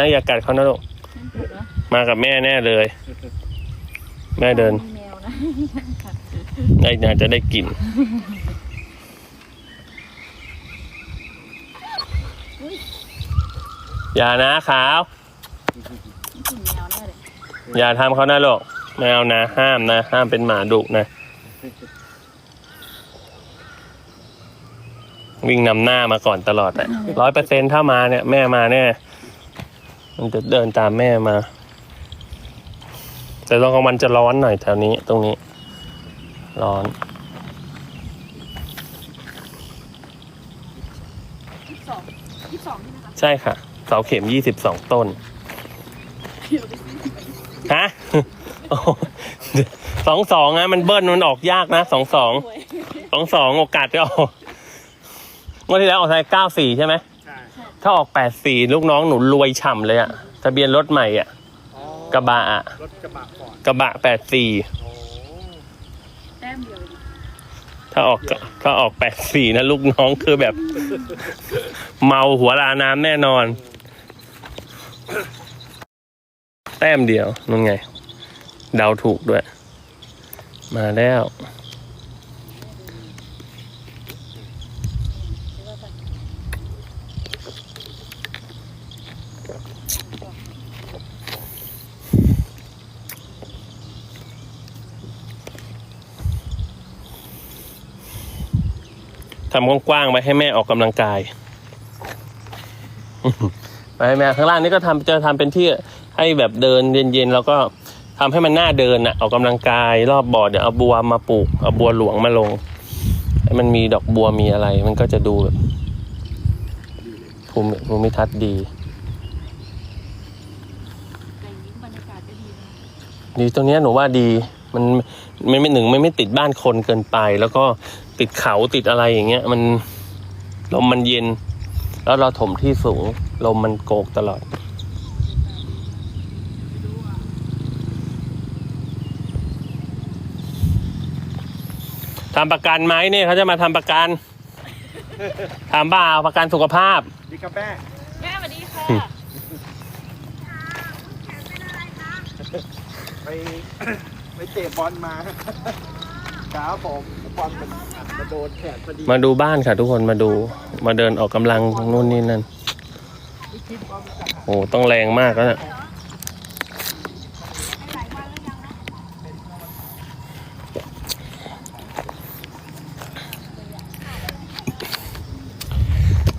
นะอย่ากัดเขานะลูกมากับแม่แน่เลย แม่เดินนะได้น่าจะได้กลิ่นอย่านะขาวอย่าทำเขานะลูกไม่เอานะ ห้ามนะ ห้ามเป็นหมาดุนะ วิ่งนำหน้ามาก่อนตลอดแหละร้อยเปอร์เซ็นต์ถ้ามาเนี่ย แม่มาแน่ มันจะเดินตามแม่มา แต่ตอนกลางวันจะร้อนหน่อยแถวนี้ตรงนี้ ร้อนยี่สิบสองยี่สิบสองใช่ไหมคะใช่ค่ะ เสาเข็มยี่สิบสองต้นเดี๋ยวไปซื้อฮะโอ้โหสองสองนะมันเบิ้ลมันออกยากนะสองสองหวยสองสองโอกาสจะออกงวดที่แล้วออกทายเก้าสี่ใช่ไหมใช่ ถ้าออกแปดสี่ลูกน้องหนูรวยฉ่ำเลยอะทะเบียนรถใหม่อะอ๋อกระบะอะรถกระบะก่อนกระบะแปดสี่โอ้แต้มเดียวเลยถ้าออกถ้าออกแปดสี่นะลูกน้องคือแบบ เมาหัวลาน้ำแน่นอน แต้มเดียวนั่นไง เดาถูกด้วย มาแล้ว ทำกว้างๆไว้ให้แม่ออกกำลังกายไปให้แม่ข้างล่างนี่ก็ทำจะทำเป็นที่ให้แบบเดินเย็นๆแล้วก็ทำให้มันน่าเดินอะออกกำลังกาย รอบบ่อเดี๋ยวเอาบัวมาปลูกเอาบัวหลวงมาลงให้มันมีดอกบัวมีอะไร มันก็จะดูแบบภูมิภูมิทัศน์ดีแต่อย่างนี้บรรยากาศก็ดีนะดีตรงเนี้ยหนูว่าดี มันไม่ไม่หนึ่งไม่ไม่ติดบ้านคนเกินไป แล้วก็ติดเขาติดอะไรอย่างเงี้ย มันลมมันเย็น แล้วเราถมที่สูงลมมันโกกตลอดทำประกันไหมเนี่ยเขาจะมาทำประกันทำบ้าเอาประกันสุขภาพดีครับแม่แม่สวัสดีค่ะไป ไปเตะบอลมา ครับผมบอลมันมาโดนแขนพอดีมาดูบ้านค่ะทุกคนมาดู มาเดินออกกำลังนู่นนี่นั่น โอ้ต้องแรงมากแล้วนะ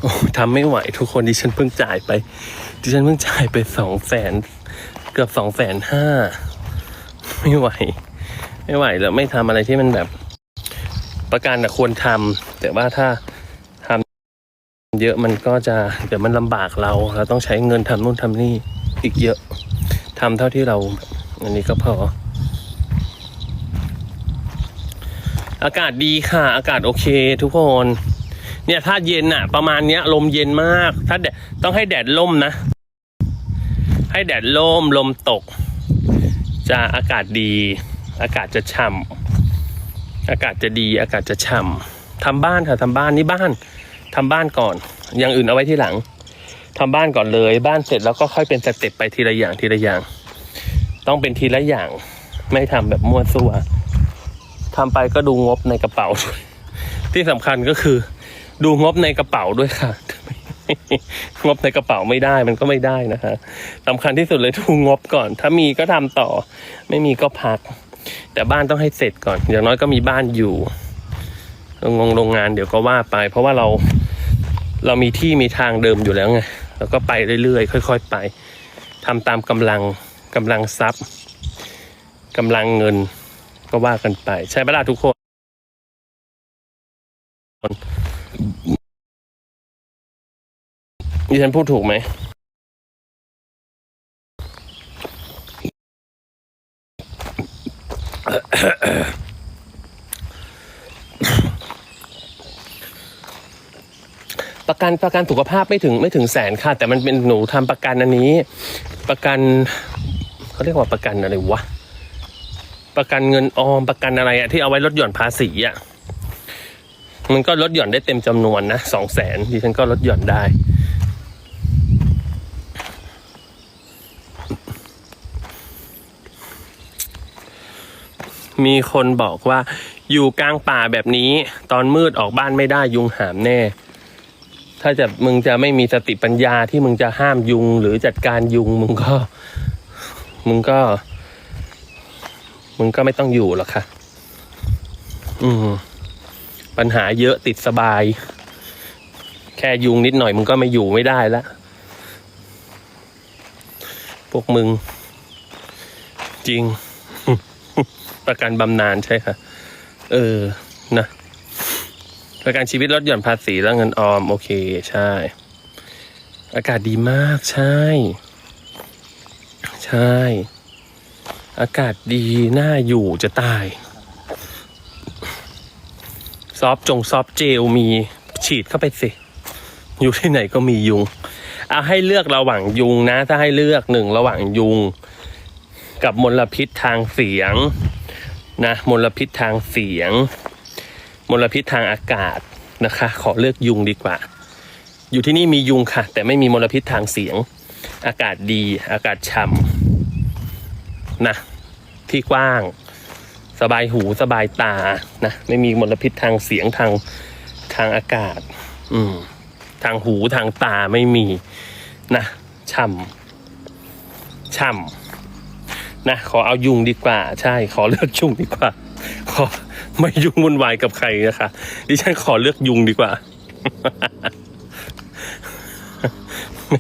โอ้ทำไม่ไหวทุกคนดิฉันเพิ่งจ่ายไป ดิฉันเพิ่งจ่ายไปสองแสนเกือบสองแสนห้า ไม่ไหว ไม่ไหวแล้วไม่ทำอะไรที่มันแบบ ประกันอะควรทำแต่ว่าถ้าทำเยอะมันก็จะเดี๋ยวมันลำบากเรา เราต้องใช้เงินทำนู่นทำนี่อีกเยอะทำเท่าที่เราอันนี้ก็พอ อากาศดีค่ะ อากาศโอเค ทุกคนเนี่ยถ้าเย็นอะประมาณเนี้ย ลมเย็นมาก ถ้าแดดต้องให้แดดล่มนะ ให้แดดล่มลมตก จะอากาศดี อากาศจะฉ่ำอากาศจะดี อากาศจะฉ่ำทำบ้านค่ะทำบ้านนี่บ้านทำบ้านก่อน อย่างอื่นเอาไว้ที่หลังทำบ้านก่อนเลย บ้านเสร็จแล้วก็ค่อยเป็นสเต็ปไปทีละอย่างทีละอย่าง ต้องเป็นทีละอย่าง ไม่ทำแบบมั่วซั่วทำไปก็ดูงบในกระเป๋าด้วยที่สำคัญก็คือ ดูงบในกระเป๋าด้วยค่ะ งบในกระเป๋าไม่ได้มันก็ไม่ได้นะคะสำคัญที่สุดเลยดูงบก่อน ถ้ามีก็ทำต่อ ไม่มีก็พัก แต่บ้านต้องให้เสร็จก่อน อย่างน้อยก็มีบ้านอยู่โรงงโรงงานเดี๋ยวก็ว่าไป เพราะว่าเราเรามีที่มีทางเดิมอยู่แล้วไงแล้วก็ไปเรื่อยๆค่อย ๆ ไปทำตามกำลังกำลังทรัพย์กำลังเงินก็ว่ากันไป ใช่ปะล่ะทุกคน ดิฉันพูดถูกไหม ประกันประกันสุขภาพไม่ถึงไม่ถึงแสนค่ะ แต่มันเป็นหนูทำประกันอันนี้ ประกันเขาเรียกว่าประกันอะไรวะประกันเงินออมประกันอะไรอะที่เอาไว้ลดหย่อนภาษีอะมันก็ลดหย่อนได้เต็มจำนวนนะสองแสนดิฉันก็ลดหย่อนได้ มีคนบอกว่า อยู่กลางป่าแบบนี้ ตอนมืดออกบ้านไม่ได้ยุงหามแน่ ถ้าจะมึงจะไม่มีสติปัญญาที่มึงจะห้ามยุงหรือจัดการยุงมึงก็ มึงก็ มึงก็ไม่ต้องอยู่หรอกค่ะ อืมปัญหาเยอะติดสบาย แค่ยุงนิดหน่อยมึงก็ไม่อยู่ไม่ได้ละพวกมึง จริง ประกันบำนาญใช่ค่ะ เออนะประกันชีวิตลดหย่อนภาษีและเงินออม โอเค ใช่ อากาศดีมากใช่ ใช่ อากาศดีน่าอยู่จะตาย ซอฟต์จงซอฟต์เจลมีฉีดเข้าไปสิ อยู่ที่ไหนก็มียุง เอาให้เลือกระหว่างยุงนะ ถ้าให้เลือกหนึ่งระหว่างยุง กับมลพิษทางเสียง นะมลพิษทางเสียง มลพิษทางอากาศนะคะ ขอเลือกยุงดีกว่า อยู่ที่นี่มียุงค่ะ แต่ไม่มีมลพิษทางเสียง อากาศดี อากาศฉ่ำนะที่กว้าง สบายหูสบายตานะไม่มีมลพิษทางเสียงทางทางอากาศ อืมทางหูทางตาไม่มีนะฉ่ำฉ่ำ นะขอเอายุงดีกว่า ใช่ ขอเลือกยุงดีกว่า ขอไม่ยุ่งวุ่นวายกับใครนะคะดิฉันขอเลือกยุงดีกว่า ไม่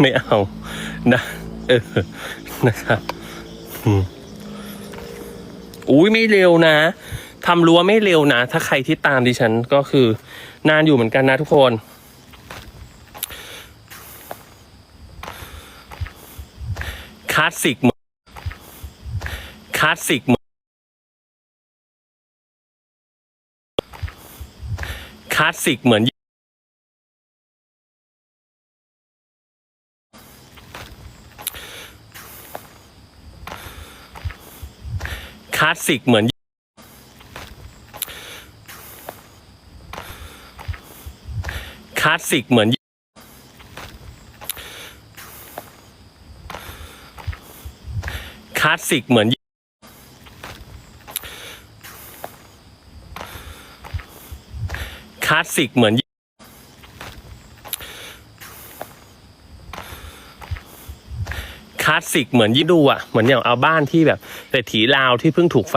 ไม่เอานะเออนะครับอุ้ยไม่เร็วนะทำรั้วไม่เร็วนะ ถ้าใครที่ตามดิฉันก็คือนานอยู่เหมือนกันนะทุกคน คลาสสิก ลาสสิกคลาสสิกเหมือนคลาสสิกเหมือนคลาสสิกเหมือนคลาสสิกเหมือน คลา สสิกเหมือนคลาสสิกเหมือนยิ่ดูอะเหมือนอย่างเอาบ้านที่แบบเศรษฐีลาวที่เพิ่งถูกไฟ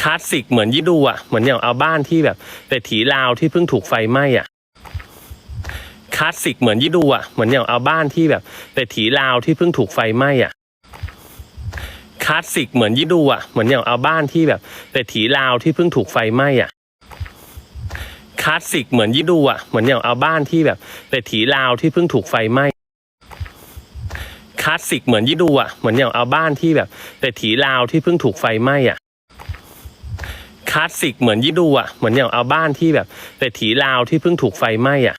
คลาสสิกเหมือนยิ่ดูอะเหมือนอย่างเอาบ้านที่แบบเศรษฐีลาวที่เพิ่งถูกไฟไหม้อะ คลาสสิกเหมือนยิ่ดูอะเหมือนอย่างเอาบ้านที่แบบเศรษฐีลาวที่เพิ่งถูกไฟไหม้อะคลาสสิกเหมือนยิ่ดูอะเหมือนอย่างเอาบ้านที่แบบเศรษฐีลาวที่เพิ่งถูกไฟไหม้อะคลาสสิกเหมือนยิ่ดูอะเหมือนอย่างเอาบ้านที่แบบเศรษฐีลาวที่เพิ่งถูกไฟไหม้คลาสสิกเหมือนยิ่ดูอะเหมือนอย่างเอาบ้านที่แบบเศรษฐีลาวที่เพิ่งถูกไฟไหม้อะคลาสสิกเหมือนยิ่ดูอะเหมือนอย่างเอาบ้านที่แบบเศรษฐีลาวที่เพิ่งถูกไฟไหม้อะ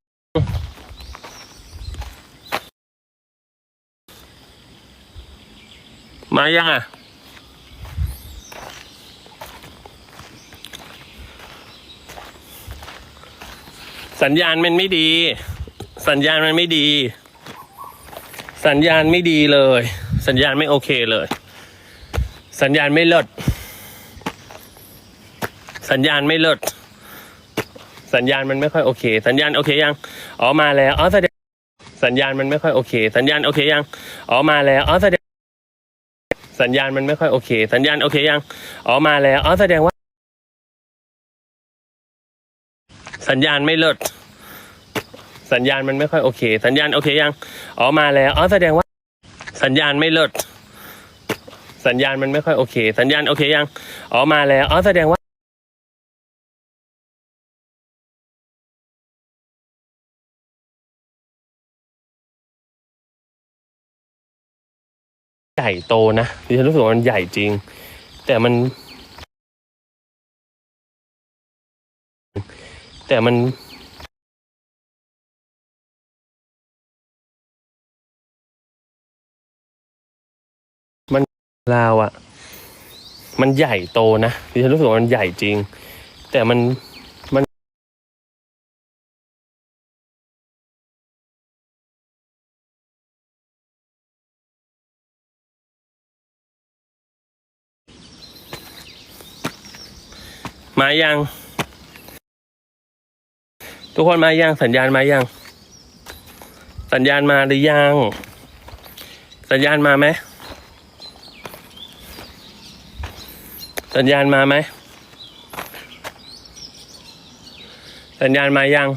มายังอะ สัญญาณมันไม่ดี สัญญาณมันไม่ดี สัญญาณไม่ดีเลย สัญญาณไม่โอเคเลย สัญญาณไม่เลิศสัญญาณไม่เลิศสัญญาณมันไม่ค่อยโอเค สัญญาณโอเคยัง อ๋อมาแล้ว อ๋อแสดงสัญญาณมันไม่ค่อยโอเค สัญญาณโอเคยัง อ๋อมาแล้ว อ๋อแสดง สัญญาณมันไม่ค่อยโอเค สัญญาณโอเคยัง อ๋อมาแล้ว อ๋อแสดงว่า สัญญาณไม่เลิศ สัญญาณมันไม่ค่อยโอเค สัญญาณโอเคยัง อ๋อมาแล้ว อ๋อแสดงว่า สัญญาณไม่เลิศ สัญญาณมันไม่ค่อยโอเค สัญญาณโอเคยัง อ๋อมาแล้ว อ๋อแสดงว่า ใหญ่โตนะดิฉันรู้สึกว่ามันใหญ่จริง แต่มัน แต่มันมันลาวอะ่ะ มันใหญ่โตนะดิฉันรู้สึกว่ามันใหญ่จริง แต่มัน มายัง ทุกคนมายังสัญญาณมายัง สัญญาณมาหรือยัง สัญญาณมาไหมสัญญาณมาไหมสัญญาณมายัง